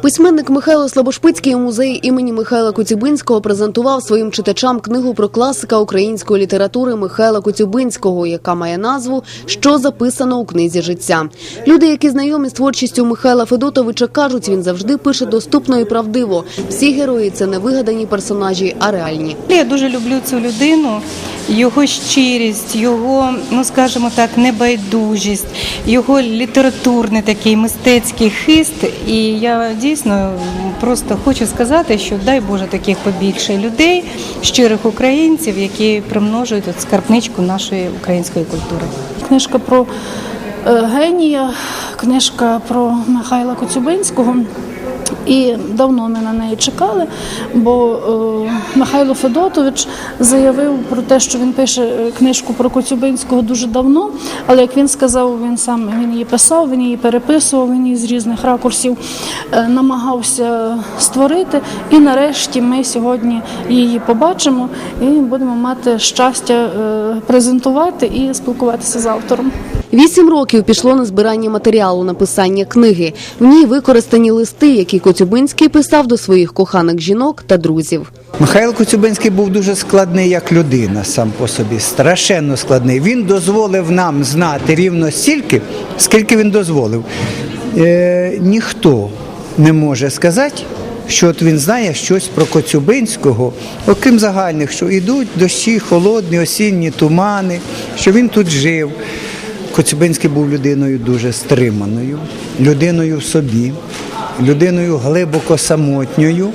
Письменник Михайло Слабошпицький у музеї імені Михайла Коцюбинського презентував своїм читачам книгу про класика української літератури Михайла Коцюбинського, яка має назву Що записано у книзі життя. Люди, які знайомі з творчістю Михайла Федотовича, кажуть, він завжди пише доступно і правдиво. Всі герої це не вигадані персонажі, а реальні. Я дуже люблю цю людину, його щирість, його, ну скажімо так, небайдужість, його літературний такий мистецький хист. І я дійсно просто хочу сказати, що дай Боже таких побільше людей, щирих українців, які примножують от скарбничку нашої української культури. Книжка про е, генія, книжка про Михайла Коцюбинського. І давно ми на неї чекали, бо е, Михайло Федотович заявив про те, що він пише е, книжку про Коцюбинського дуже давно. Але як він сказав, він сам він її писав, він її переписував, він її з різних ракурсів е, намагався створити. І нарешті ми сьогодні її побачимо і будемо мати щастя презентувати і спілкуватися з автором. Вісім років пішло на збирання матеріалу написання книги. В ній використані листи, які Коцюбинський писав до своїх коханих жінок та друзів. Михайло Коцюбинський був дуже складний як людина сам по собі, страшенно складний. Він дозволив нам знати рівно стільки, скільки він дозволив. Е, ніхто не може сказати, що от він знає щось про Коцюбинського, окрім загальних, що йдуть дощі, холодні, осінні тумани, що він тут жив. Коцюбинський був людиною дуже стриманою, людиною в собі, людиною глибоко самотньою.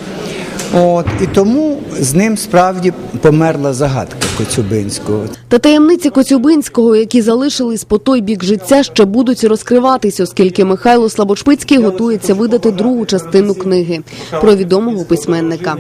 От і тому з ним справді померла загадка Коцюбинського. Та таємниці Коцюбинського, які залишились по той бік життя, ще будуть розкриватись, оскільки Михайло Слабошпицький готується видати другу частину книги про відомого письменника.